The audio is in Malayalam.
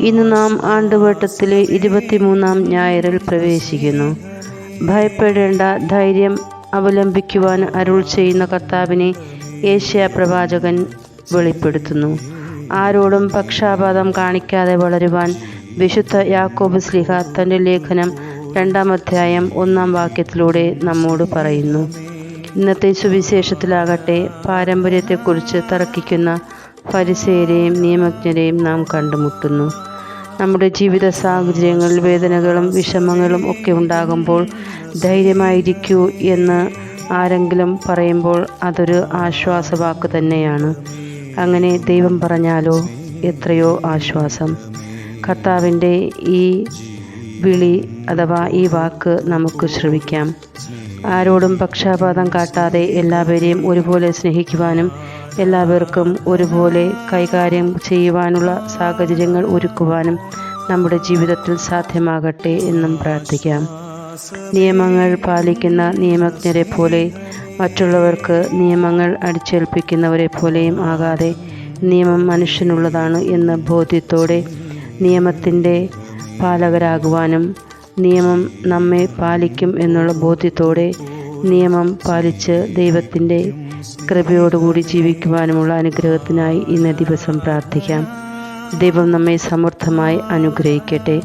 ഇന്ന് നാം ആണ്ടുവട്ടത്തിലെ ഇരുപത്തിമൂന്നാം ഞായറിൽ പ്രവേശിക്കുന്നു. ഭയപ്പെടേണ്ട ധൈര്യം അവലംബിക്കുവാൻ അരുൾ ചെയ്യുന്ന കർത്താവിനെ ഏഷ്യ പ്രവാചകൻ വെളിപ്പെടുത്തുന്നു. ആരോടും പക്ഷാപാതം കാണിക്കാതെ വളരുവാൻ വിശുദ്ധ യാക്കോബ് സ്ലിഹ തന്റെ ലേഖനം രണ്ടാം അധ്യായം ഒന്നാം വാക്യത്തിലൂടെ നമ്മോട് പറയുന്നു. ഇന്നത്തെ സുവിശേഷത്തിലാകട്ടെ പാരമ്പര്യത്തെക്കുറിച്ച് തർക്കിക്കുന്ന ഫരിസേരെയും നിയമജ്ഞരെയും നാം കണ്ടുമുട്ടുന്നു. നമ്മുടെ ജീവിത സാഹചര്യങ്ങളിൽ വേദനകളും വിഷമങ്ങളും ഒക്കെ ഉണ്ടാകുമ്പോൾ ധൈര്യമായിരിക്കൂ എന്ന് ആരെങ്കിലും പറയുമ്പോൾ അതൊരു ആശ്വാസവാക്ക് തന്നെയാണ്. അങ്ങനെ ദൈവം പറഞ്ഞാലോ എത്രയോ ആശ്വാസം. കർത്താവിന്റെ ഈ വിളി അഥവാ ഈ വാക്ക് നമുക്ക് ശ്രവിക്കാം. ആരോടും പക്ഷാപാതം കാട്ടാതെ എല്ലാവരെയും ഒരുപോലെ സ്നേഹിക്കുവാനും എല്ലാവർക്കും ഒരുപോലെ കൈകാര്യം ചെയ്യുവാനുള്ള സാഹചര്യങ്ങൾ ഒരുക്കുവാനും നമ്മുടെ ജീവിതത്തിൽ സാധ്യമാകട്ടെ എന്നും പ്രാർത്ഥിക്കാം. നിയമങ്ങൾ പാലിക്കുന്ന നിയമജ്ഞരെ പോലെ മറ്റുള്ളവർക്ക് നിയമങ്ങൾ അടിച്ചേൽപ്പിക്കുന്നവരെ പോലെയും ആകാതെ നിയമം മനുഷ്യനുള്ളതാണ് എന്ന ബോധ്യത്തോടെ നിയമത്തിന്റെ പാലകരാകുവാനും നിയമം നമ്മെ പാലിക്കും എന്നുള്ള ബോധ്യത്തോടെ നിയമം പാലിച്ച് ദൈവത്തിന്റെ കൃപയോടുകൂടി ജീവിക്കുവാനുമുള്ള അനുഗ്രഹത്തിനായി ഇന്ന് ദിവസം പ്രാർത്ഥിക്കാം. ദൈവം നമ്മെ സമൃദ്ധമായി അനുഗ്രഹിക്കട്ടെ.